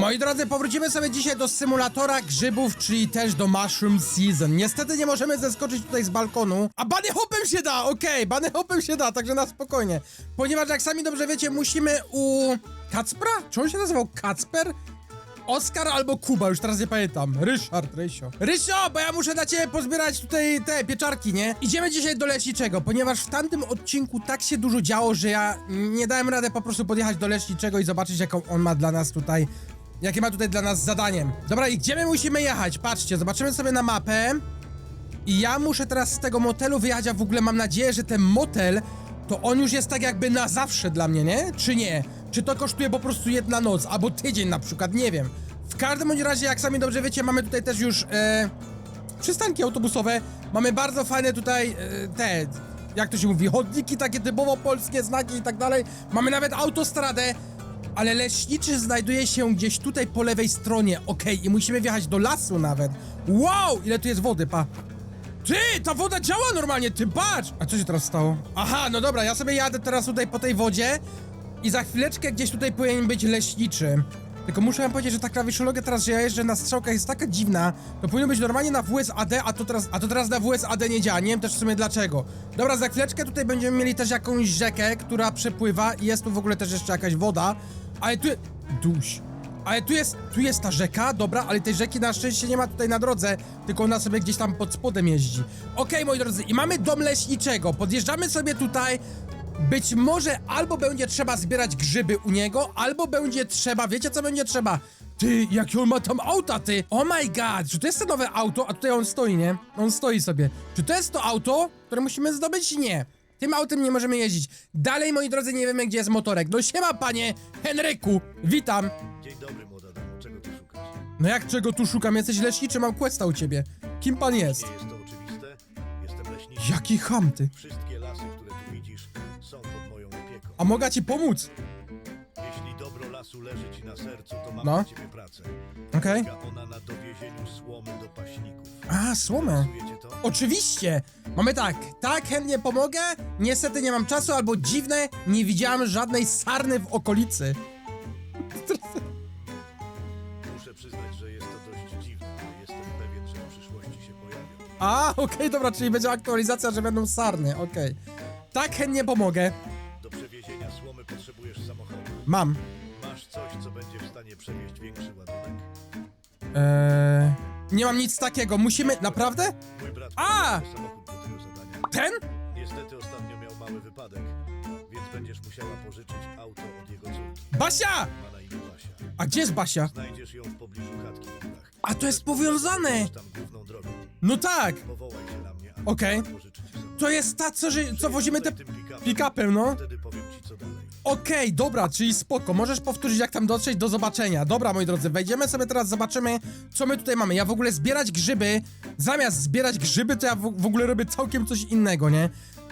Moi drodzy, powrócimy sobie dzisiaj do symulatora grzybów, czyli też do Mushroom Season. Niestety nie możemy zeskoczyć tutaj z balkonu, a bunny hopem się da, okej, bunny hopem się da, także na spokojnie. Ponieważ jak sami dobrze wiecie, musimy u... Kacpra? Czy on się nazywał Kacper? Oskar albo Kuba, już teraz nie pamiętam. Ryszard, Rysio. Rysio, bo ja muszę dla ciebie pozbierać tutaj te pieczarki, nie? Idziemy dzisiaj do Leśniczego, ponieważ w tamtym odcinku tak się dużo działo, że ja nie dałem rady po prostu podjechać do Leśniczego i zobaczyć, jaką on ma dla nas tutaj... Jakie ma tutaj dla nas zadaniem. Dobra, i gdzie my musimy jechać? Patrzcie, zobaczymy sobie na mapę. I ja muszę teraz z tego motelu wyjechać, a w ogóle mam nadzieję, że ten motel, to on już jest tak jakby na zawsze dla mnie, nie? Czy nie? Czy to kosztuje po prostu jedna noc, albo tydzień na przykład, nie wiem. W każdym bądź razie, jak sami dobrze wiecie, mamy tutaj też już e, przystanki autobusowe. Mamy bardzo fajne tutaj e, te, jak to się mówi, chodniki takie typowo polskie, znaki i tak dalej. Mamy nawet autostradę. Ale leśniczy znajduje się gdzieś tutaj po lewej stronie, okej, i musimy wjechać do lasu nawet. Wow, ile tu jest wody, pa. Ty, ta woda działa normalnie, ty patrz! A co się teraz stało? Aha, no dobra, ja sobie jadę teraz tutaj po tej wodzie i za chwileczkę gdzieś tutaj powinien być leśniczy. Tylko muszę wam powiedzieć, że ta klawiszologia teraz, że ja jeżdżę na strzałkach jest taka dziwna, to powinno być normalnie na WSAD, a to teraz, a to teraz na WSAD nie działa, nie wiem też w sumie dlaczego. Dobra, za chwileczkę tutaj będziemy mieli też jakąś rzekę, która przepływa i jest tu w ogóle też jeszcze jakaś woda, ale tu... Duś. Ale tu jest, tu jest ta rzeka, dobra, ale tej rzeki na szczęście nie ma tutaj na drodze, tylko ona sobie gdzieś tam pod spodem jeździ. Okej, moi drodzy, i mamy dom leśniczego. Podjeżdżamy sobie tutaj. Być może albo będzie trzeba zbierać grzyby u niego, albo będzie trzeba, wiecie co będzie trzeba? Ty, jakie on ma tam auta, ty! Oh my god, czy to jest to nowe auto? A tutaj on stoi, nie? On stoi sobie. Czy to jest to auto, które musimy zdobyć? Nie. Tym autem nie możemy jeździć. Dalej, moi drodzy, nie wiemy, gdzie jest motorek. No siema, panie Henryku! Witam! Dzień dobry, młoda damo. Czego tu szukasz? No jak czego tu szukam? Jesteś leśniczy, mam questa u ciebie. Kim pan jest? Nie jest to oczywiste? Jestem leśniczy. Jaki ham ty? Wszystkie lasy, które tu widzisz, są pod moją opieką. A mogę ci pomóc? Lasu leży ci na sercu, to mam No. dla ciebie pracę. Okej. Polega ona na dowiezieniu słomy do paśników. A, słomę. Czujecie to? Oczywiście! Mamy tak, tak, chętnie pomogę, niestety nie mam czasu, albo dziwne, nie widziałem żadnej sarny w okolicy. Muszę przyznać, że jest to dość dziwne, ale jestem pewien, że w przyszłości się pojawią. A, okej, dobra, czyli będzie aktualizacja, że będą sarny, okej. Tak, chętnie pomogę. Do przewiezienia słomy potrzebujesz samochodu. Mam. Coś, co będzie w stanie przewieźć większy ładunek? Eee, nie mam nic takiego, musimy, naprawdę? Mój brat A! samochód do tego zadania. Ten? Niestety ostatnio miał mały wypadek, będziesz musiała pożyczyć auto od jego córki. Basia! Ma na imię Basia. A gdzie jest Basia? Znajdziesz ją w pobliżu chatki w górach. A to jest powiązane! Tam główną. No tak! Powołaj się na mnie, a Okej. samochód. To jest ta, co, że, co wozimy te Tym pick-upem. pick-upem, no. Wtedy powiem ci co dalej. Okej, dobra, czyli spoko. Możesz powtórzyć, jak tam dotrzeć. Do zobaczenia. Dobra, moi drodzy, wejdziemy sobie teraz, zobaczymy, co my tutaj mamy. Ja w ogóle zbierać grzyby, zamiast zbierać grzyby, to ja w, w ogóle robię całkiem coś innego, nie?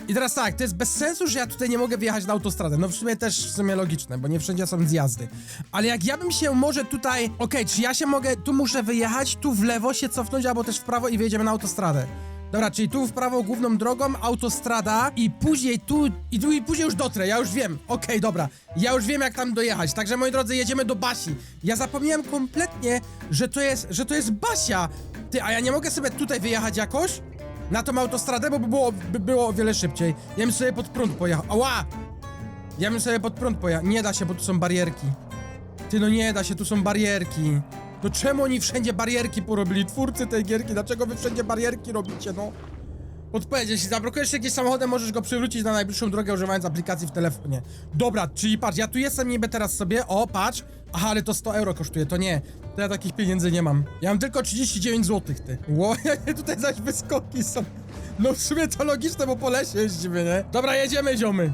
I teraz tak, to jest bez sensu, że ja tutaj nie mogę wjechać na autostradę. No w sumie też w sumie logiczne, bo nie wszędzie są zjazdy. Ale jak ja bym się może tutaj... Okej, czy ja się mogę... Tu muszę wyjechać, tu w lewo się cofnąć, albo też w prawo i wjedziemy na autostradę. Dobra, czyli tu w prawo główną drogą, autostrada i później tu i tu i później już dotrę, ja już wiem. Okej, dobra. Ja już wiem jak tam dojechać. Także moi drodzy, jedziemy do Basi. Ja zapomniałem kompletnie, że to jest, że to jest Basia. Ty, a ja nie mogę sobie tutaj wyjechać jakoś? Na tą autostradę, bo by było, by było o wiele szybciej. Ja bym sobie pod prąd pojechał. Ała! Ja bym sobie pod prąd pojechał. Nie da się, bo tu są barierki. Ty, no nie da się, tu są barierki. No czemu oni wszędzie barierki porobili? Twórcy tej gierki, dlaczego wy wszędzie barierki robicie, no? Odpowiedź, jeśli zablokujesz się gdzieś samochodem, możesz go przywrócić na najbliższą drogę używając aplikacji w telefonie. Dobra, czyli patrz, ja tu jestem niby teraz sobie, o, patrz. Aha, ale to 100 euro kosztuje, to nie. To ja takich pieniędzy nie mam. Ja mam tylko 39 zł, ty. Ło, tutaj zaś wyskoki są. No w sumie to logiczne, bo po lesie jeździmy, nie? Dobra, jedziemy, ziomy.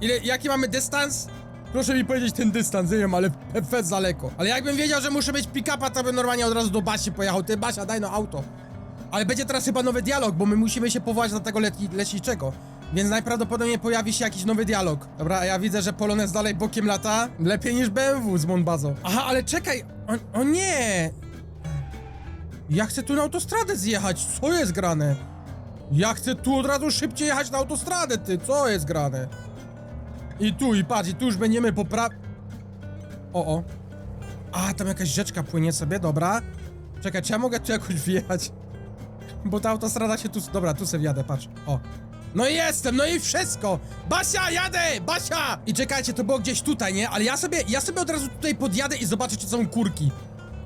Ile, jaki mamy dystans? Proszę mi powiedzieć ten dystans, nie wiem, ale fez daleko. Ale jakbym wiedział, że muszę mieć pick-upa, to bym normalnie od razu do Basi pojechał. Ty, Basia, daj no auto. Ale będzie teraz chyba nowy dialog, bo my musimy się powołać do tego leci leśniczego. Więc najprawdopodobniej pojawi się jakiś nowy dialog. Dobra, ja widzę, że Polonez dalej bokiem lata. Lepiej niż BMW z Monbazo. Aha, ale czekaj! O, o nie! Ja chcę tu na autostradę zjechać, co jest grane? Ja chcę tu od razu szybciej jechać na autostradę, ty, co jest grane? I tu, i patrz, i tu już będziemy popra... O, o. A, tam jakaś rzeczka płynie sobie, dobra. Czekaj, czy ja mogę tu jakoś wjechać? Bo ta autostrada się tu... Dobra, tu sobie jadę, patrz. O. No i jestem, no i wszystko! Basia, jadę! Basia! I czekajcie, to było gdzieś tutaj, nie? Ale ja sobie, ja sobie od razu tutaj podjadę i zobaczę, czy są kurki.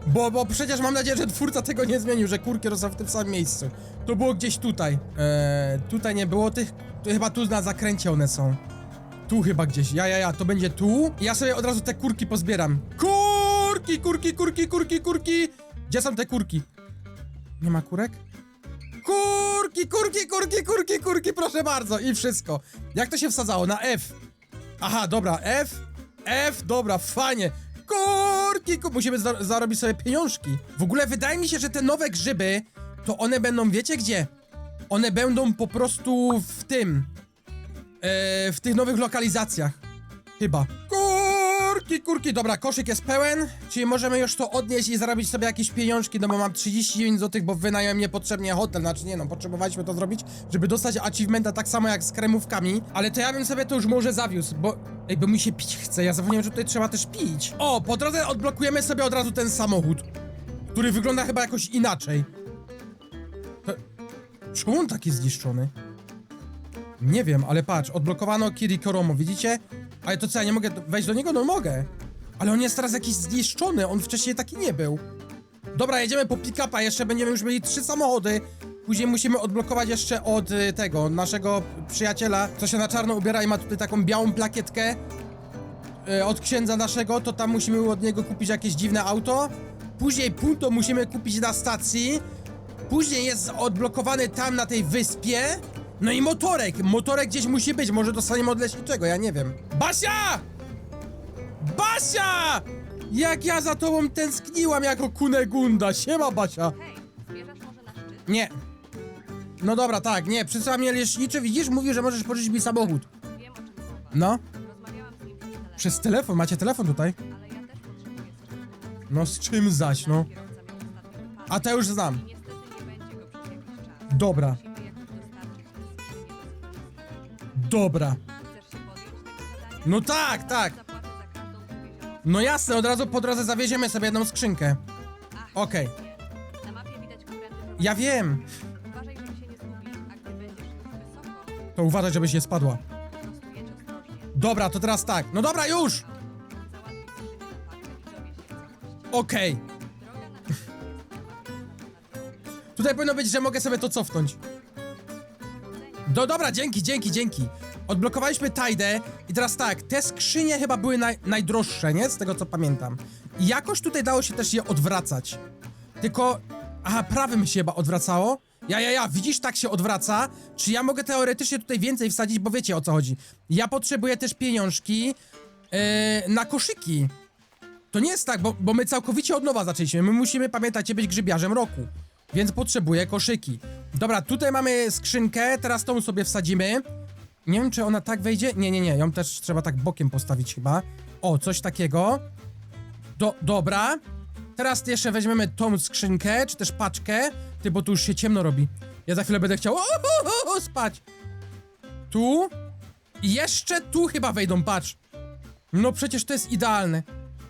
Bo, bo przecież mam nadzieję, że twórca tego nie zmienił, że kurki rosną w tym samym miejscu. To było gdzieś tutaj. Eee, tutaj nie było tych... To chyba tu na zakręcie one są. Tu chyba gdzieś. Ja, ja, ja, to będzie tu. I ja sobie od razu te kurki pozbieram. Kurki, kurki, kurki, kurki, kurki! Gdzie są te kurki? Nie ma kurek? Kurki, kurki, kurki, kurki, kurki, proszę bardzo. I wszystko. Jak to się wsadzało? Na F. Aha, dobra, F. F, dobra, fajnie. Kurki, kur... musimy za zarobić sobie pieniążki. W ogóle wydaje mi się, że te nowe grzyby, to one będą, wiecie gdzie? One będą po prostu w tym. E, w tych nowych lokalizacjach. Chyba. Kurki, kurki, dobra, koszyk jest pełen, czyli możemy już to odnieść i zarobić sobie jakieś pieniążki, no bo mam 39 zł, bo wynająłem niepotrzebnie hotel, znaczy nie no, potrzebowaliśmy to zrobić, żeby dostać achievementa tak samo jak z kremówkami, ale to ja bym sobie to już może zawiózł, bo... Ej, bo mi się pić chce, ja zapomniałem, że tutaj trzeba też pić. O, po drodze odblokujemy sobie od razu ten samochód, który wygląda chyba jakoś inaczej. Czemu on taki zniszczony? Nie wiem, ale patrz, odblokowano Kiri Koromo, widzicie? Ale to co, ja nie mogę wejść do niego? No mogę. Ale on jest teraz jakiś zniszczony, on wcześniej taki nie był. Dobra, jedziemy po pick-upa, jeszcze będziemy już mieli trzy samochody. Później musimy odblokować jeszcze od y, tego, naszego przyjaciela, co się na czarno ubiera i ma tutaj taką białą plakietkę y, od księdza naszego, to tam musimy od niego kupić jakieś dziwne auto. Później punto musimy kupić na stacji. Później jest odblokowany tam na tej wyspie. No i motorek. Motorek gdzieś musi być. Może dostaniemy od leśniczego, ja nie wiem. Basia! Basia! Jak ja za tobą tęskniłam jako Kunegunda. Siema, Basia. Hej, zmierzasz może na szczyt? Nie. No dobra, tak, nie. Przysłał mnie leśniczy, widzisz? Mówił, że możesz pożyczyć mi samochód. Wiem o czym mowa. No. Rozmawiałam z nim przez telefon, Przez telefon. Macie telefon tutaj? ale ja też potrzebuję skrzynki. No z czym zaś, no. Kierowca miał ostatnio wypadek A to już znam. i niestety nie będzie go przez jakiś czas. Dobra, Musimy dobra. No tak, tak. No jasne, od razu po drodze zawieziemy sobie jedną skrzynkę. Okej. Na mapie widać. Ja wiem. Uważaj, żeby się nie zgubić, a gdy będziesz wysoko, To uważaj, żebyś nie spadła. Dobra, to teraz tak. No dobra, już! Okej. Tutaj powinno być, że mogę sobie to cofnąć. Do, dobra, dzięki, dzięki, dzięki. Odblokowaliśmy Tajdę i teraz tak, te skrzynie chyba były naj, najdroższe, nie? Z tego co pamiętam. I jakoś tutaj dało się też je odwracać. Tylko, aha, prawym się chyba odwracało. Ja, ja, ja, widzisz, tak się odwraca. Czy ja mogę teoretycznie tutaj więcej wsadzić, bo wiecie o co chodzi. Ja potrzebuję też pieniążki yy, na koszyki. To nie jest tak, bo, bo my całkowicie od nowa zaczęliśmy. My musimy, pamiętajcie, być grzybiarzem roku. Więc potrzebuję koszyki. Dobra, tutaj mamy skrzynkę, teraz tą sobie wsadzimy. Nie wiem, czy ona tak wejdzie. Nie, nie, nie, ją też trzeba tak bokiem postawić chyba. O, coś takiego. Do, dobra. Teraz jeszcze weźmiemy tą skrzynkę, czy też paczkę. Ty, bo tu już się ciemno robi. Ja za chwilę będę chciał o, spać. Tu. I jeszcze tu chyba wejdą, patrz. No przecież to jest idealne.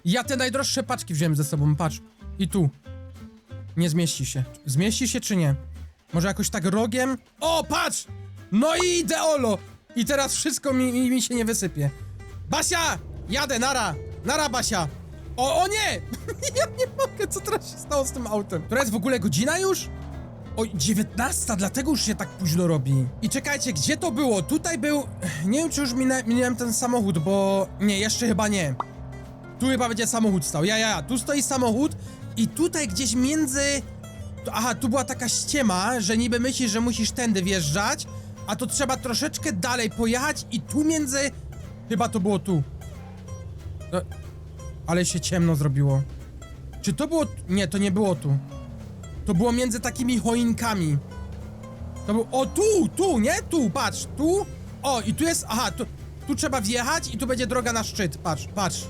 Ja te najdroższe paczki wziąłem ze sobą, patrz. I tu. Nie zmieści się. Zmieści się czy nie? Może jakoś tak rogiem? O, patrz! No i ideolo! I teraz wszystko mi, mi, mi się nie wysypie. Basia! Jadę, nara! Nara, Basia! O, o nie! ja nie mogę, co teraz się stało z tym autem? To jest w ogóle godzina już? Oj, 19, dlatego już się tak późno robi. I czekajcie, gdzie to było? Tutaj był... Nie wiem, czy już minę, minąłem ten samochód, bo... Nie, jeszcze chyba nie. Tu chyba będzie samochód stał. Ja, ja, ja. Tu stoi samochód i tutaj gdzieś między... Aha, tu była taka ściema, że niby myślisz, że musisz tędy wjeżdżać, a to trzeba troszeczkę dalej pojechać i tu między... Chyba to było tu. No, ale się ciemno zrobiło. Czy to było... Nie, to nie było tu. To było między takimi choinkami. To był... O, tu, tu, nie? Tu, patrz, tu. O, i tu jest... Aha, tu, tu trzeba wjechać i tu będzie droga na szczyt. Patrz, patrz.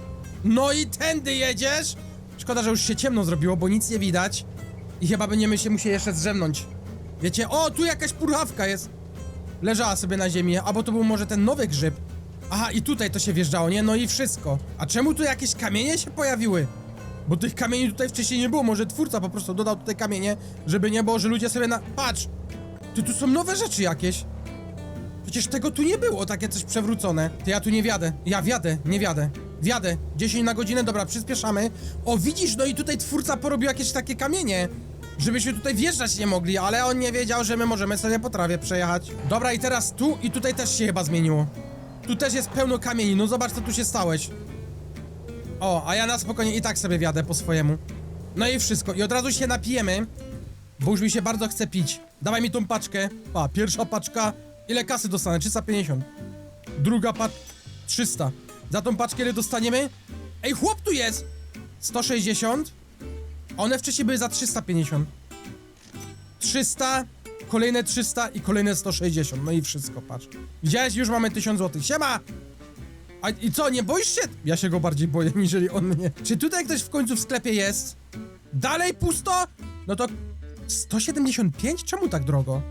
No i tędy jedziesz. Szkoda, że już się ciemno zrobiło, bo nic nie widać. I chyba będziemy się musieli jeszcze zdrzemnąć. Wiecie, o, tu jakaś purchawka jest. Leżała sobie na ziemi, albo to był może ten nowy grzyb. Aha, i tutaj to się wjeżdżało, nie? No i wszystko. A czemu tu jakieś kamienie się pojawiły? Bo tych kamieni tutaj wcześniej nie było, może twórca po prostu dodał tutaj kamienie, żeby nie było, że ludzie sobie na... Patrz! Ty, tu są nowe rzeczy jakieś. Przecież tego tu nie było, takie coś przewrócone. Ty, ja tu nie wiadę. Ja wiadę, nie wiadę. Wiadę. 10 na godzinę, dobra, przyspieszamy. O, widzisz, no i tutaj twórca porobił jakieś takie kamienie. Żebyśmy tutaj wjeżdżać nie mogli, ale on nie wiedział, że my możemy sobie po trawie przejechać. Dobra, i teraz tu i tutaj też się chyba zmieniło. Tu też jest pełno kamieni, no zobacz, co tu się stałeś. O, a ja na spokojnie i tak sobie wiadę po swojemu. No i wszystko. I od razu się napijemy, bo już mi się bardzo chce pić. Dawaj mi tą paczkę. Pa, pierwsza paczka. Ile kasy dostanę? 350. Druga paczka. 300. Za tą paczkę ile dostaniemy? Ej, chłop tu jest! 160. One wcześniej były za 350. 300, kolejne 300 i kolejne 160. No i wszystko, patrz. Widziałeś? Już mamy 1000 zł. Siema! A i co, nie boisz się? Ja się go bardziej boję, niżeli on mnie. Czy tutaj ktoś w końcu w sklepie jest? Dalej pusto? No to 175? Czemu tak drogo?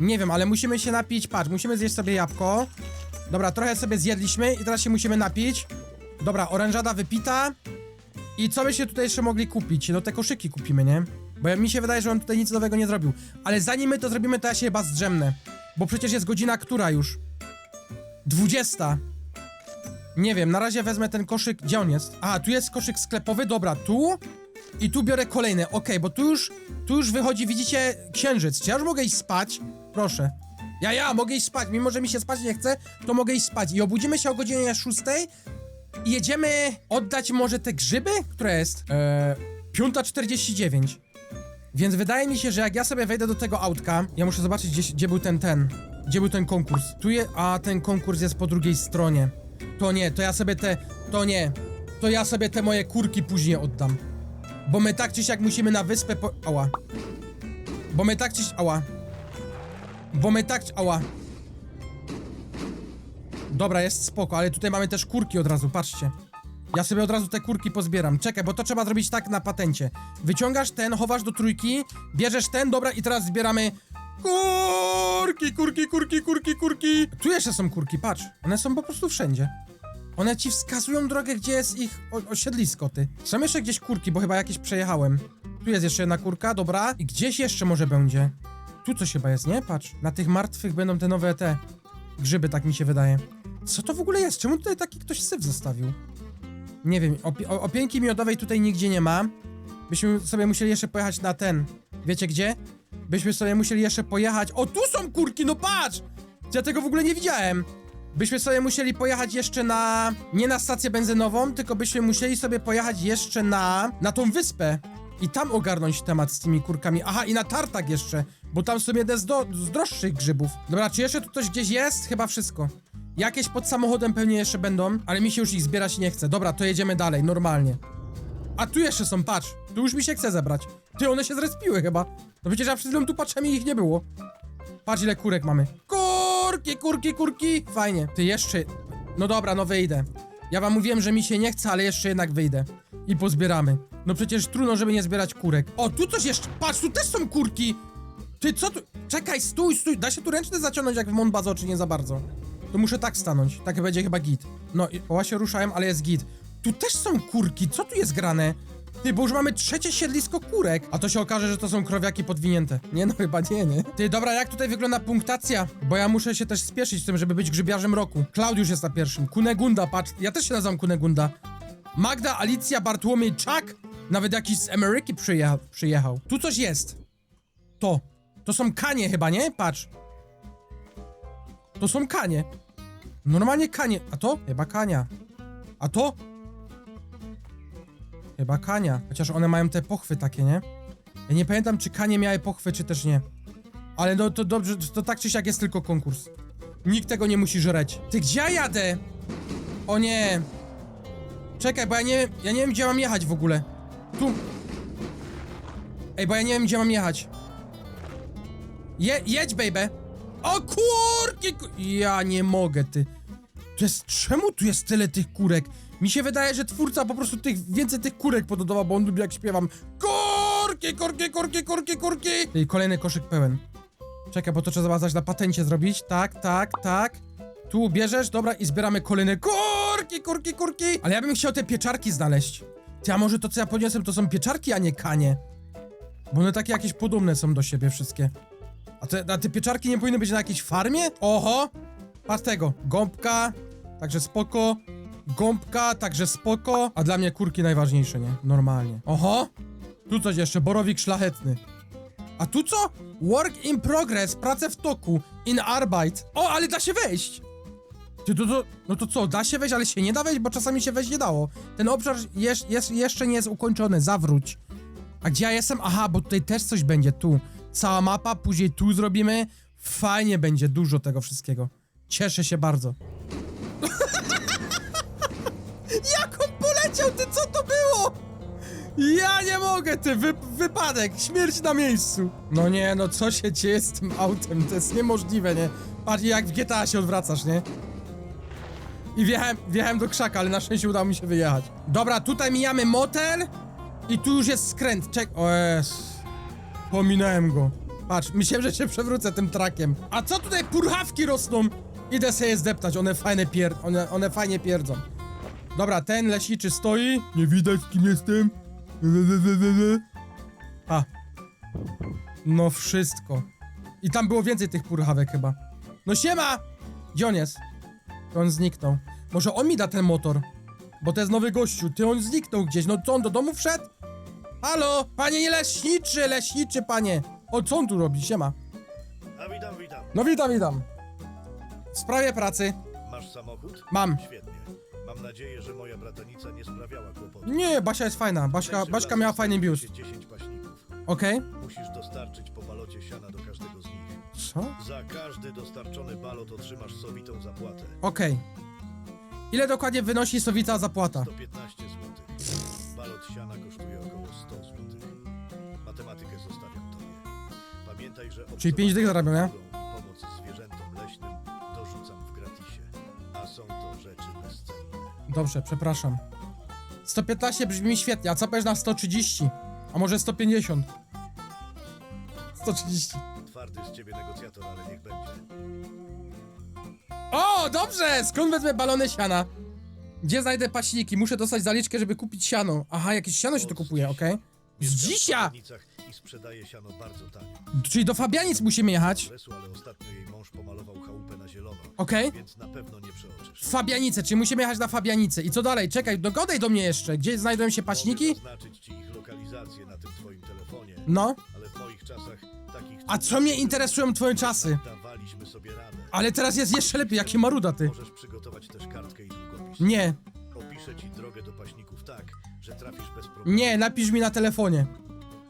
Nie wiem, ale musimy się napić. Patrz, musimy zjeść sobie jabłko. Dobra, trochę sobie zjedliśmy i teraz się musimy napić. Dobra, orężada wypita. I co byście tutaj jeszcze mogli kupić? No te koszyki kupimy, nie? Bo mi się wydaje, że on tutaj nic nowego nie zrobił. Ale zanim my to zrobimy, to ja się chyba zdrzemnę. Bo przecież jest godzina która już? 20. Nie wiem, na razie wezmę ten koszyk. Gdzie on jest? A, tu jest koszyk sklepowy, dobra, tu. I tu biorę kolejny, okej, bo tu już, tu już wychodzi, widzicie, księżyc. Czy ja już mogę iść spać? Proszę. Ja, ja, mogę iść spać, mimo że mi się spać nie chce, to mogę iść spać. I obudzimy się o godzinie 6 i jedziemy oddać może te grzyby? Która jest? Eee, 5.49. Więc wydaje mi się, że jak ja sobie wejdę do tego autka, ja muszę zobaczyć, gdzie, gdzie był ten, ten, gdzie był ten konkurs. Tu je, a ten konkurs jest po drugiej stronie. To nie, to ja sobie te, to nie. To ja sobie te moje kurki później oddam. Bo my tak czy siak musimy na wyspę po... Ała. Bo my tak czy... Ała. Bo my tak... Ała. Dobra, jest spoko, ale tutaj mamy też kurki od razu, patrzcie. Ja sobie od razu te kurki pozbieram. Czekaj, bo to trzeba zrobić tak na patencie. Wyciągasz ten, chowasz do trójki, bierzesz ten, dobra, i teraz zbieramy kurki, kurki, kurki, kurki, kurki. Tu jeszcze są kurki, patrz. One są po prostu wszędzie. One ci wskazują drogę, gdzie jest ich osiedlisko, ty. Są jeszcze gdzieś kurki, bo chyba jakieś przejechałem. Tu jest jeszcze jedna kurka, dobra. I gdzieś jeszcze może będzie. Tu coś chyba jest, nie? Patrz. Na tych martwych będą te nowe te grzyby, tak mi się wydaje. Co to w ogóle jest? Czemu tutaj taki ktoś syf zostawił? Nie wiem, opi o- opięki miodowej tutaj nigdzie nie ma. Byśmy sobie musieli jeszcze pojechać na ten. Wiecie gdzie? Byśmy sobie musieli jeszcze pojechać. O, tu są kurki, no patrz! Ja tego w ogóle nie widziałem. Byśmy sobie musieli pojechać jeszcze na. Nie na stację benzynową, tylko byśmy musieli sobie pojechać jeszcze na. na tą wyspę. I tam ogarnąć temat z tymi kurkami. Aha, i na tartak jeszcze, bo tam są jedne z, do, z droższych grzybów. Dobra, czy jeszcze tu coś gdzieś jest? Chyba wszystko. Jakieś pod samochodem pewnie jeszcze będą, ale mi się już ich zbierać nie chce. Dobra, to jedziemy dalej, normalnie. A tu jeszcze są, patrz. Tu już mi się chce zebrać. Ty, one się zrespiły chyba. No przecież ja przed tu patrzę i ich nie było. Patrz ile kurek mamy. Kurki, kurki, kurki. Fajnie. Ty jeszcze... No dobra, no wyjdę. Ja wam mówiłem, że mi się nie chce, ale jeszcze jednak wyjdę. I pozbieramy. No przecież trudno, żeby nie zbierać kurek. O, tu coś jeszcze... Patrz, tu też są kurki. Ty, co tu... Czekaj, stój, stój. Da się tu ręczny zaciągnąć jak w Monbazo, czy nie za bardzo? To muszę tak stanąć. Tak będzie chyba git. No, oła się ruszałem, ale jest git. Tu też są kurki. Co tu jest grane? Ty, bo już mamy trzecie siedlisko kurek. A to się okaże, że to są krowiaki podwinięte. Nie, no chyba nie, nie. Ty, dobra, jak tutaj wygląda punktacja? Bo ja muszę się też spieszyć z tym, żeby być grzybiarzem roku. Klaudiusz jest na pierwszym. Kunegunda, patrz. Ja też się nazywam Kunegunda. Magda, Alicja, Bartłomiej, Chuck. Nawet jakiś z Ameryki przyjecha przyjechał. Tu coś jest. To. To są kanie chyba, nie? Patrz. To są kanie. Normalnie kanie. A to? Chyba kania. A to? Chyba kania. Chociaż one mają te pochwy takie, nie? Ja nie pamiętam, czy kanie miały pochwy, czy też nie. Ale no to dobrze, to tak czy siak jest tylko konkurs. Nikt tego nie musi żreć. Ty, gdzie ja jadę? O nie. Czekaj, bo ja nie, ja nie wiem, gdzie mam jechać w ogóle. Tu. Ej, bo ja nie wiem, gdzie mam jechać. Je, jedź, baby. O kurki! ku- Ja nie mogę, ty. Czemu tu jest tyle tych kurek? Mi się wydaje, że twórca po prostu tych, więcej tych kurek pododawał, bo on lubi jak śpiewam. Kurki, kurki, kurki, kurki, kurki! I kolejny koszyk pełen. Czekaj, bo to trzeba zaś na patencie zrobić. Tak, tak, tak. Tu bierzesz, dobra, i zbieramy kolejne kurki, kurki, kurki. Ale ja bym chciał te pieczarki znaleźć. Ty, a może to, co ja podniosłem, to są pieczarki, a nie kanie? Bo one takie jakieś podobne są do siebie wszystkie. A te, a te pieczarki nie powinny być na jakiejś farmie? Oho! Patrz tego. Gąbka, także spoko. Gąbka, także spoko. A dla mnie kurki najważniejsze, nie? Normalnie. Oho! Tu coś jeszcze, borowik szlachetny. A tu co? Work in progress, prace w toku, in Arbeit. O, ale da się wejść! Ty, to, to, no to co, da się wejść, ale się nie da wejść, bo czasami się wejść nie dało. Ten obszar jeszcze nie jest ukończony, zawróć. A gdzie ja jestem? Aha, bo tutaj też coś będzie, tu. Cała mapa, później tu zrobimy. Fajnie będzie, dużo tego wszystkiego. Cieszę się bardzo. Jak on poleciał, ty, co to było? Ja nie mogę, ty, wy, wypadek, śmierć na miejscu. No nie, no co się dzieje z tym autem, to jest niemożliwe, nie? Patrz, jak w GTA się odwracasz, nie? I wjechałem, wjechałem do krzaka, ale na szczęście udało mi się wyjechać. Dobra, tutaj mijamy motel i tu już jest skręt. Czek... O jest. Pominąłem go. Patrz, myślałem, że się przewrócę tym trakiem. A co tutaj purchawki rosną? Idę sobie je zdeptać, one fajne pier... One, one fajnie pierdzą. Dobra, ten leśniczy stoi. Nie widać, kim jestem. A. No wszystko. I tam było więcej tych purchawek chyba. No siema! Gdzie on jest? On zniknął. Może on mi da ten motor? Bo to jest nowy gościu. Ty on zniknął gdzieś. No co on do domu wszedł? Halo? Panie nie leśniczy, leśniczy panie. O co on tu robi? Siema. A witam, witam. No witam, witam. W sprawie pracy. Masz samochód? Mam. Świetnie. Mam nadzieję, że moja bratanica nie sprawiała kłopotu. Nie, Basia jest fajna. Baśka, Baśka miała fajny biust. się 10 paśników. Okej. Musisz dostarczyć po balocie siana do każdego z nich. Co? Za każdy dostarczony balot otrzymasz sowitą zapłatę. Okej. Ile dokładnie wynosi sowica zapłata? 115 zł. Balot siana kosztuje około 100 zł. Matematykę zostawiam tobie. Pamiętaj, że Czyli pięć dych zarabiam, nie? Dobrze, przepraszam. 115 brzmi świetnie, a co powiesz na 130? A może 150? 130. Twardy z ciebie negocjator, ale niech będzie. O, dobrze! Skąd wezmę balony siana? Gdzie znajdę paśniki? Muszę dostać zaliczkę, żeby kupić siano. Aha, jakieś siano się tu kupuje, okej. Z Mieszkam w dzisia! I sprzedaje siano bardzo tanio. Czyli do Fabianic musimy jechać. Ale ostatnio jej mąż pomalował chałupę na zielono. Okej. Więc na pewno nie przeoczysz. Fabianice, czyli musimy jechać na Fabianice. I co dalej? Czekaj, dogadaj do mnie jeszcze. Gdzie znajdują się Mogę paśniki? zaznaczyć ci ich lokalizację na tym twoim telefonie, No. ale w moich czasach takich... A co mnie interesują twoje czasy? Dawaliśmy sobie radę. Ale teraz jest jeszcze lepiej, jakie maruda ty. Możesz przygotować też kartkę i długopis. Nie, Opiszę ci drogę do paśników tak, że trafisz bez problemu. nie, napisz mi na telefonie.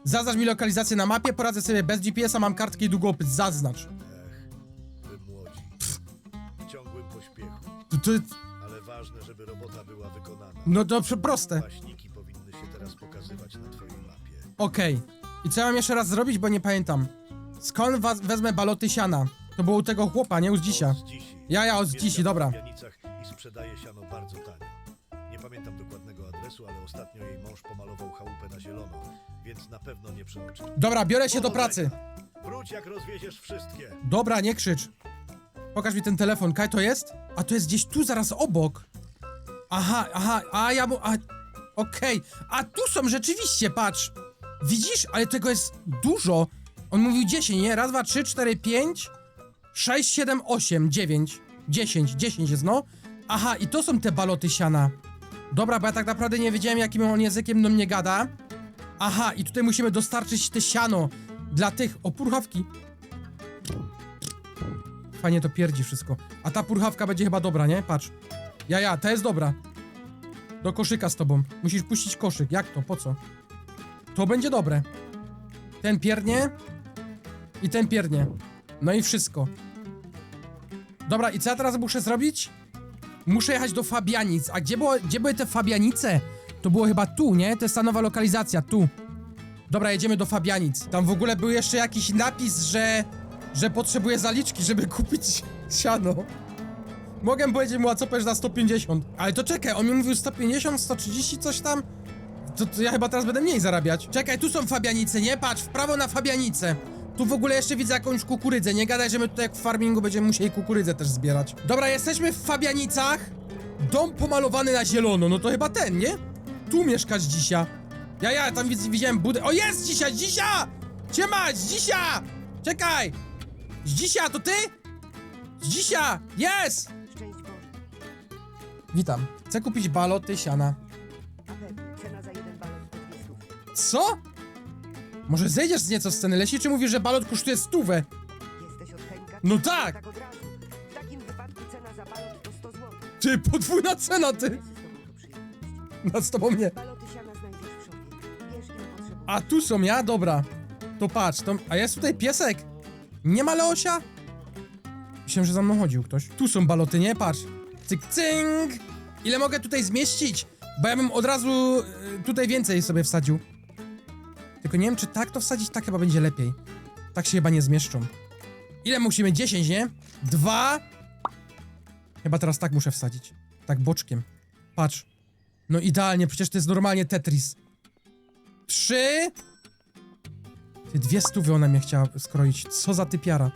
Zaznacz mi lokalizację na mapie, poradzę sobie bez GPS-a, mam kartkę i długopis, zaznacz. Ech, wy młodzi. W ciągłym pośpiechu. To, to, Ale ważne, żeby robota była wykonana. no dobrze, proste. Paśniki powinny się teraz pokazywać na twojej mapie. Okej. I co ja mam jeszcze raz zrobić, bo nie pamiętam. Skąd wezmę baloty siana? To było u tego chłopa, nie u Zdzisia. Od dzisi. Ja, ja, od Mieszkam Zdzisi, w dobra. I sprzedaje siano bardzo tanio. Ale ostatnio jej mąż pomalował chałupę na zielono, więc na pewno nie przeoczy. Dobra, biorę się do pracy. Wróć jak rozwieziesz wszystkie. Dobra, nie krzycz. Pokaż mi ten telefon. Kaj to jest? A to jest gdzieś tu, zaraz obok. Aha, aha, a ja mu... A... Okej. A tu są rzeczywiście, patrz. Widzisz? Ale tego jest dużo. On mówił 10, nie? Raz, dwa, trzy, cztery, pięć, sześć, siedem, osiem, dziewięć, dziesięć. Dziesięć jest, no. Aha, i to są te baloty siana. Dobra, bo ja tak naprawdę nie wiedziałem, jakim on językiem do mnie gada. Aha, i tutaj musimy dostarczyć te siano dla tych... O, purchawki. Fajnie to pierdzi wszystko. A ta purchawka będzie chyba dobra, nie? Patrz. Ja, ja, ta jest dobra. Do koszyka z tobą. Musisz puścić koszyk. Jak to? Po co? To będzie dobre. Ten piernie. I ten piernie. No i wszystko. Dobra, i co ja teraz muszę zrobić? Muszę jechać do Fabianic. A gdzie, było, gdzie były te Fabianice? To było chyba tu, nie? To jest ta nowa lokalizacja, tu. Dobra, jedziemy do Fabianic. Tam w ogóle był jeszcze jakiś napis, że... Że potrzebuję zaliczki, żeby kupić siano. Mogę powiedzieć mu, a co powiesz za 150? Ale to czekaj, on mi mówił 150, 130, coś tam? To, to ja chyba teraz będę mniej zarabiać. Czekaj, tu są Fabianice, nie? Patrz, w prawo na Fabianice. Tu w ogóle jeszcze widzę jakąś kukurydzę. Nie gadaj, że my tutaj jak w farmingu będziemy musieli kukurydzę też zbierać. Dobra, jesteśmy w Fabianicach. Dom pomalowany na zielono, no to chyba ten, nie? tu mieszkać dzisiaj. Ja, ja tam widz, widziałem budę. O, jest dzisiaj, dzisiaj! Ciemać, dzisiaj! Czekaj! Dzisiaj, to ty? Dzisiaj, jest! Szczęść Boże. Witam. Chcę kupić baloty siana. A pewnie, cena za jeden balon to dwie stówy. Co? Może zejdziesz z nieco z sceny leśnej, czy mówisz, że balot kosztuje stówę? Jesteś od Henka? No tak. Tak od razu. W takim wypadku cena za balon to 100 zł. Ty, podwójna cena, ty! Tobą to. Nad tobą nie. Baloty siana znajdziesz w szopie. Wiesz ile potrzebujesz. A tu są ja? Dobra. To patrz, to... A jest tutaj piesek? Nie ma Leosia? Myślałem, że za mną chodził ktoś. Tu są baloty, nie? Patrz. Cyk, cynk! Ile mogę tutaj zmieścić? Bo ja bym od razu y, tutaj więcej sobie wsadził. Tylko nie wiem, czy tak to wsadzić, tak chyba będzie lepiej. Tak się chyba nie zmieszczą. Ile musimy? 10, nie? Dwa. Chyba teraz tak muszę wsadzić. Tak boczkiem. Patrz. No idealnie, przecież to jest normalnie Tetris. Trzy. Ty dwie stówy ona mnie chciała skroić. Co za typiara.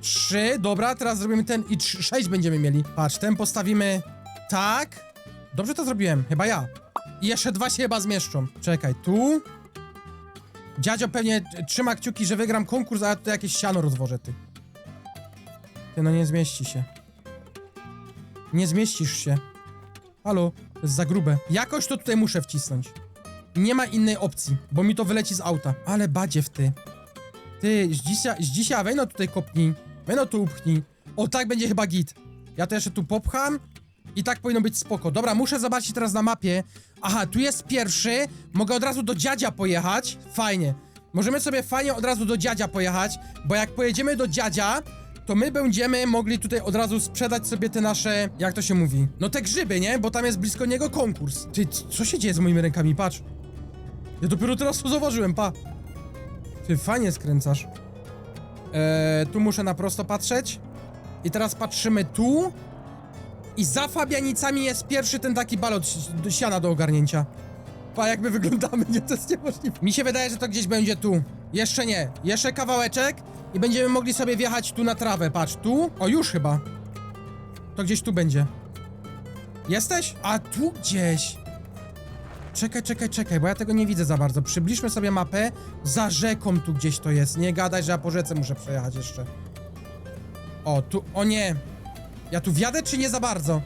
Trzy, dobra, teraz zrobimy ten i trz- sześć będziemy mieli. Patrz, ten postawimy tak. Dobrze to zrobiłem, chyba ja. I jeszcze dwa się chyba zmieszczą. Czekaj, tu. Dziadzio pewnie trzyma kciuki, że wygram konkurs, a ja jakieś siano rozwożę, ty. Ty, no nie zmieści się. Nie zmieścisz się. Halo, to jest za grube. Jakoś to tutaj muszę wcisnąć. Nie ma innej opcji, bo mi to wyleci z auta. Ale badziew ty. Ty, z dzisiaj, z dzisiaj weź no tutaj kopnij. Weź no tu upchnij. O, tak będzie chyba git. Ja to jeszcze tu popcham i tak powinno być spoko. Dobra, muszę zobaczyć teraz na mapie. Aha, tu jest pierwszy. Mogę od razu do dziadzia pojechać. Fajnie. Możemy sobie fajnie od razu do dziadzia pojechać, bo jak pojedziemy do dziadzia, to my będziemy mogli tutaj od razu sprzedać sobie te nasze, jak to się mówi? No te grzyby, nie? Bo tam jest blisko niego konkurs. Ty, co się dzieje z moimi rękami? Patrz. Ja dopiero teraz to zauważyłem, pa. Ty, fajnie skręcasz. Eee, tu muszę na prosto patrzeć. I teraz patrzymy tu. I za Fabianicami jest pierwszy ten taki balot siana do ogarnięcia. Pa, jak my wyglądamy, nie? To jest niemożliwe. Mi się wydaje, że to gdzieś będzie tu. Jeszcze nie. Jeszcze kawałeczek i będziemy mogli sobie wjechać tu na trawę. Patrz, tu. O, już chyba. To gdzieś tu będzie. Jesteś? A tu gdzieś. Czekaj, czekaj, czekaj, bo ja tego nie widzę za bardzo. Przybliżmy sobie mapę. Za rzeką tu gdzieś to jest. Nie gadaj, że ja po rzece muszę przejechać jeszcze. O, tu, o nie. Ja tu wjadę, czy nie za bardzo?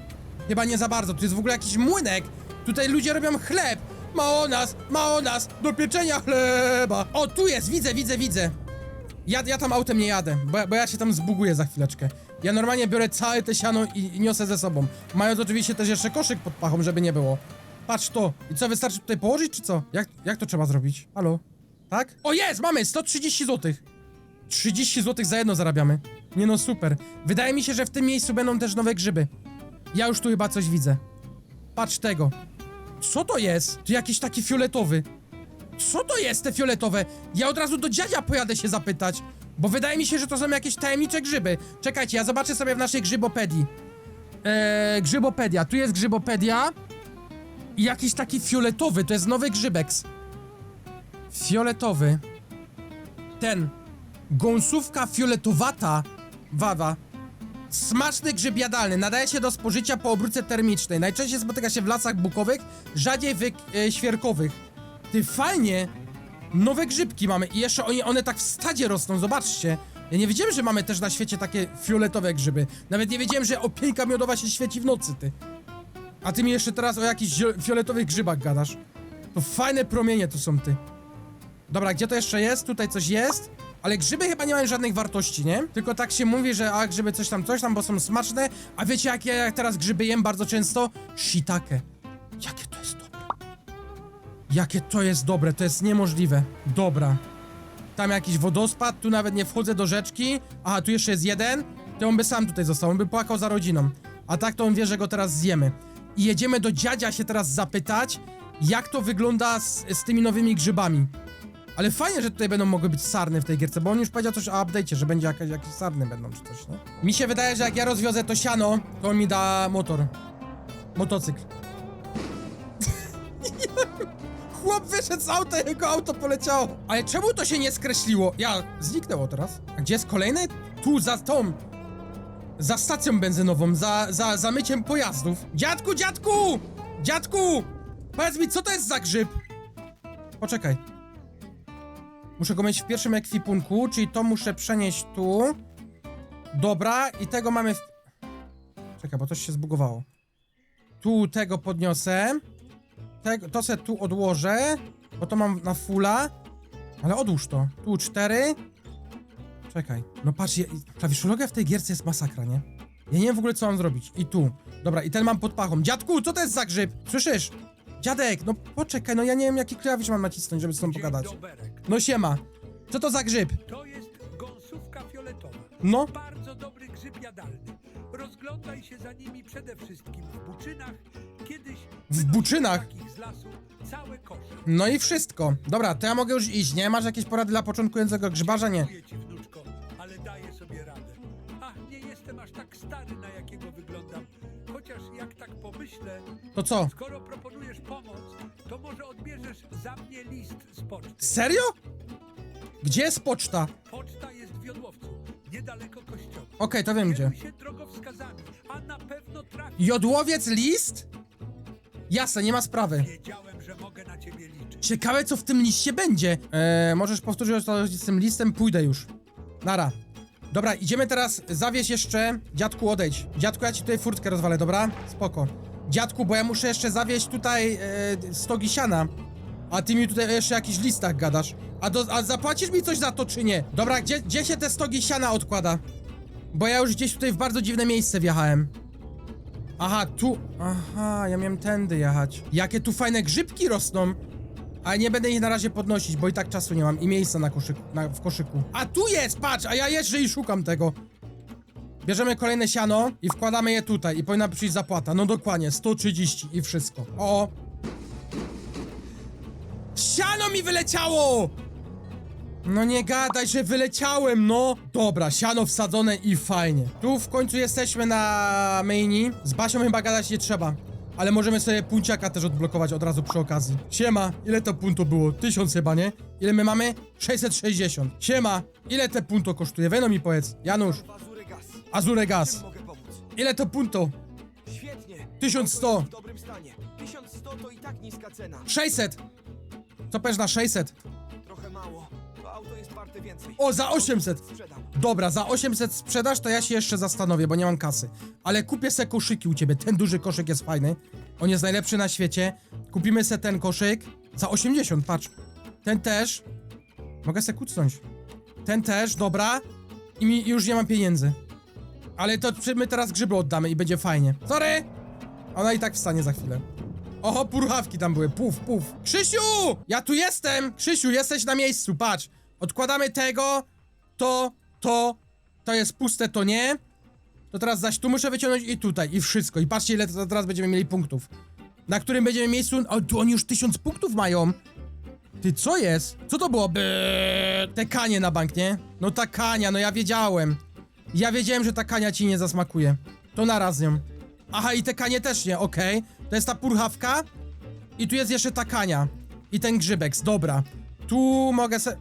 Chyba nie za bardzo. Tu jest w ogóle jakiś młynek. Tutaj ludzie robią chleb. Ma o nas, ma o nas, do pieczenia chleba. O, tu jest, widzę, widzę, widzę. Ja, ja tam autem nie jadę, bo, bo ja się tam zbuguję za chwileczkę. Ja normalnie biorę całe te siano i, i niosę ze sobą. Mając oczywiście też jeszcze koszyk pod pachą, żeby nie było. Patrz to. I co, wystarczy tutaj położyć, czy co? Jak, jak to trzeba zrobić? Halo? Tak? O jest, mamy 130 zł. 30 zł za jedno zarabiamy. Nie no, super. Wydaje mi się, że w tym miejscu będą też nowe grzyby. Ja już tu chyba coś widzę. Patrz tego. Co to jest? To jakiś taki fioletowy. Co to jest te fioletowe? Ja od razu do dziadzia pojadę się zapytać. Bo wydaje mi się, że to są jakieś tajemnicze grzyby. Czekajcie, ja zobaczę sobie w naszej grzybopedii. Eee, grzybopedia. Tu jest grzybopedia. I jakiś taki fioletowy, to jest nowy grzybeks. Fioletowy. Ten. Gąsówka fioletowata. Wawa. Smaczny grzyb jadalny. Nadaje się do spożycia po obróbce termicznej. Najczęściej spotyka się w lasach bukowych, rzadziej w e, świerkowych. Ty, fajnie! Nowe grzybki mamy i jeszcze one tak w stadzie rosną, zobaczcie. Ja nie wiedziałem, że mamy też na świecie takie fioletowe grzyby. Nawet nie wiedziałem, że opieńka miodowa się świeci w nocy, ty. A ty mi jeszcze teraz o jakichś fioletowych grzybach gadasz. To fajne promienie tu są, ty. Dobra, gdzie to jeszcze jest? Tutaj coś jest. Ale grzyby chyba nie mają żadnych wartości, nie? Tylko tak się mówi, że a grzyby coś tam, coś tam, bo są smaczne. A wiecie, jakie ja teraz grzyby jem bardzo często? Shiitake. Jakie to jest dobre. Jakie to jest dobre, to jest niemożliwe. Dobra. Tam jakiś wodospad, tu nawet nie wchodzę do rzeczki. Aha, tu jeszcze jest jeden. To on by sam tutaj został, on by płakał za rodziną. A tak to on wie, że go teraz zjemy. I jedziemy do dziadzia się teraz zapytać, jak to wygląda z, z tymi nowymi grzybami. Ale fajnie, że tutaj będą mogły być sarny w tej gierce, bo on już powiedział coś o update'cie, że będzie jakaś, jakieś sarny będą czy coś, nie? Mi się wydaje, że jak ja rozwiozę to siano, to on mi da motor. Motocykl. Chłop wyszedł z auta, jego auto poleciało. Ale czemu to się nie skreśliło? Ja, zniknęło teraz. A gdzie jest kolejne? Tu, za tą. Za stacją benzynową, za, za, za myciem pojazdów. Dziadku, dziadku! Dziadku! Powiedz mi, co to jest za grzyb? Poczekaj. Muszę go mieć w pierwszym ekwipunku, czyli to muszę przenieść tu. Dobra, i tego mamy w... Czekaj, bo coś się zbugowało. Tu tego podniosę. Tego, to se tu odłożę, bo to mam na fulla. Ale odłóż to. Tu cztery. Czekaj. No patrz, je, klawiszologia w tej gierce jest masakra, nie? Ja nie wiem w ogóle, co mam zrobić. I tu. Dobra, i ten mam pod pachą. Dziadku, co to jest za grzyb? Słyszysz? Dziadek, no poczekaj, no ja nie wiem, jaki klawisz mam nacisnąć, żeby z tą pogadać. No siema. Co to za grzyb? To jest gąsówka fioletowa. No. Bardzo dobry grzyb jadalny. Rozglądaj się za nimi przede wszystkim w buczynach. Kiedyś W buczynach? z lasu całe kosze. No i wszystko. Dobra, to ja mogę już iść, nie? Masz jakieś porady dla początkującego grzybarza? Nie. Dziękuję ci, wnuczko, ale daję sobie radę. Ach, nie jestem aż tak stary, na jakiego wyglądam. Chociaż jak tak pomyślę, To co? skoro proponujesz pomoc, to może odbierzesz za mnie list z poczty. Serio? Gdzie jest poczta? Poczta jest w Jodłowcu, niedaleko kościoła. Okej, to wiem gdzie. Kieruj się drogowskazami, a na pewno trafisz. Jodłowiec list? Jasne, nie ma sprawy. Wiedziałem, że mogę na ciebie liczyć. Ciekawe, co w tym liście będzie. Eee, możesz powtórzyć to z tym listem, pójdę już. Nara. Dobra, idziemy teraz zawieźć jeszcze... Dziadku, odejdź. Dziadku, ja ci tutaj furtkę rozwalę, dobra? Spoko. Dziadku, bo ja muszę jeszcze zawieźć tutaj e, stogi siana. A ty mi tutaj jeszcze o jakichś listach gadasz. A, do, a zapłacisz mi coś za to, czy nie? Dobra, gdzie, gdzie się te stogi siana odkłada? Bo ja już gdzieś tutaj w bardzo dziwne miejsce wjechałem. Aha, tu... Aha, ja miałem tędy jechać. Jakie tu fajne grzybki rosną. Ale nie będę ich na razie podnosić, bo i tak czasu nie mam i miejsca na koszyku, na, w koszyku. A tu jest, patrz, a ja jeżdżę i szukam tego. Bierzemy kolejne siano i wkładamy je tutaj i powinna przyjść zapłata. No dokładnie, 130 i wszystko. O! Siano mi wyleciało! No nie gadaj, że wyleciałem, no! Dobra, siano wsadzone i fajnie. Tu w końcu jesteśmy na maini. Z Basią chyba gadać nie trzeba. Ale możemy sobie punciaka też odblokować od razu przy okazji. Siema, ile to punto było? Tysiąc chyba, nie? Ile my mamy? 660. Siema, ile te punto kosztuje? Weno mi powiedz. Janusz, Azury Gaz. Azure pomóc? Ile to punto? Świetnie. 1100. Auto jest w dobrym stanie. 1100 to i tak niska cena. 600. Co powiesz na 600? Więcej. O, za 800. Sprzedam. Dobra, za 800 sprzedasz, to ja się jeszcze zastanowię, bo nie mam kasy. Ale kupię se koszyki u ciebie. Ten duży koszyk jest fajny. On jest najlepszy na świecie. Kupimy se ten koszyk za 80, patrz. Ten też. Mogę se kucnąć. Ten też, dobra. I mi już nie mam pieniędzy. Ale to my teraz grzyby oddamy i będzie fajnie. Sorry! Ona i tak wstanie za chwilę. Oho, purchawki tam były. Puf, puf. Krzysiu! Ja tu jestem! Krzysiu, jesteś na miejscu, patrz. Odkładamy tego, to, to, to jest puste, to nie. To teraz zaś tu muszę wyciągnąć i tutaj, i wszystko. I patrzcie, ile teraz będziemy mieli punktów. Na którym będziemy miejscu. O, tu oni już tysiąc punktów mają. Ty, co jest? Co to było? Byy. Te kanie na bank, nie? No ta kania, no ja wiedziałem. Ja wiedziałem, że ta kania ci nie zasmakuje. To naraz nią. Aha, i te kanie też nie, okej. To jest ta purchawka. I tu jest jeszcze ta kania. I ten grzybek, dobra. Tu mogę se...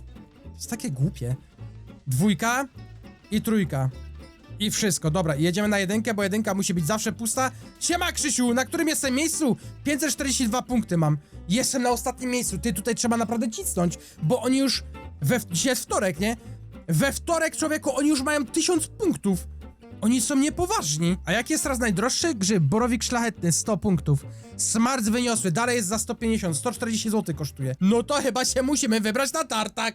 Jest takie głupie. Dwójka i trójka. I wszystko, dobra, jedziemy na jedynkę, bo jedynka musi być zawsze pusta. Siema Krzysiu, na którym jestem miejscu? 542 punkty mam. Jestem na ostatnim miejscu, ty tutaj trzeba naprawdę cisnąć, bo oni już... We, dzisiaj jest wtorek, nie? We wtorek, człowieku, oni już mają 1000 punktów. Oni są niepoważni. A jaki jest teraz najdroższy grzyb? Borowik szlachetny, 100 punktów. Smarc wyniosły, dalej jest za 150, 140 zł kosztuje. No to chyba się musimy wybrać na tartak.